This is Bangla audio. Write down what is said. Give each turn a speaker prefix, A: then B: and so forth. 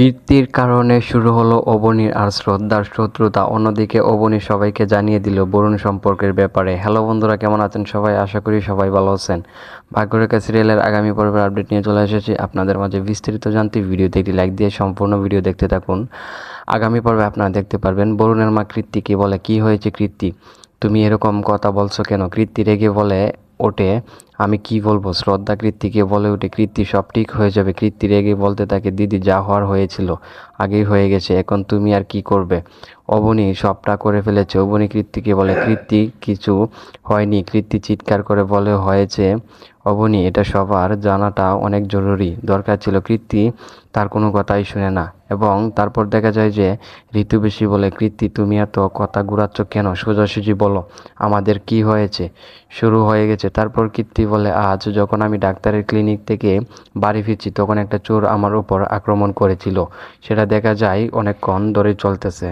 A: কীর্তির কারণে শুরু হলো অবনীর আর শ্রদ্ধার শত্রুতা। অন্যদিকে অবনী সবাইকে জানিয়ে দিল বরুণ সম্পর্কের ব্যাপারে। হ্যালো বন্ধুরা, কেমন আছেন সবাই? আশা করি সবাই ভালো আছেন। ভাগ্যরেখা সিরিয়ালের আগামী পর্বের আপডেট নিয়ে চলে এসেছি। আপনাদের মাঝে বিস্তারিত জানতে ভিডিওতে একটি লাইক দিয়ে সম্পূর্ণ ভিডিও দেখতে থাকুন। আগামী পর্বে আপনারা দেখতে পারবেন বরুণের মা কৃত্তিকে বলে, কি হয়েছে কৃত্তি তুমি এরকম কথা বলছো কেন? কৃত্তি রেগে বলে ওঠে, আমি কি বলব? শ্রদ্ধা কৃত্তিকে বলে ওঠে, কৃত্তি সব ঠিক হয়ে যাবে। কৃত্তি রেগে বলতে থাকে, দিদি, যা হওয়ার হয়েছিল, আগেই হয়ে গেছে, এখন তুমি আর কি করবে? অবনি সবটা করে ফেলেছে। অবনি কৃত্তিকে বলে, কৃত্তি, কিছু হয়নি। কৃত্তি চিৎকার করে বলে, হয়েছে। অবনী, এটা সবার জানাটা অনেক জরুরি। দরকার ছিল কৃত্তি তার কোনো কথাই শুনে না। এবং তারপর দেখা যায় যে, ঋতু বেশি বলে কৃত্তি তুমি এত কথা ঘুরাচ্ছ কেন? সোজাসুজি বলো, আমাদের কি হয়েছে? শুরু হয়ে গেছে। তারপর কীর্তি বলে, আজ যখন আমি ডাক্তারের ক্লিনিক থেকে বাড়ি ফিরছি, তখন একটা চোর আমার উপর আক্রমণ করেছিল। সেটা দেখা যায় অনেকক্ষণ ধরে চলতেছে।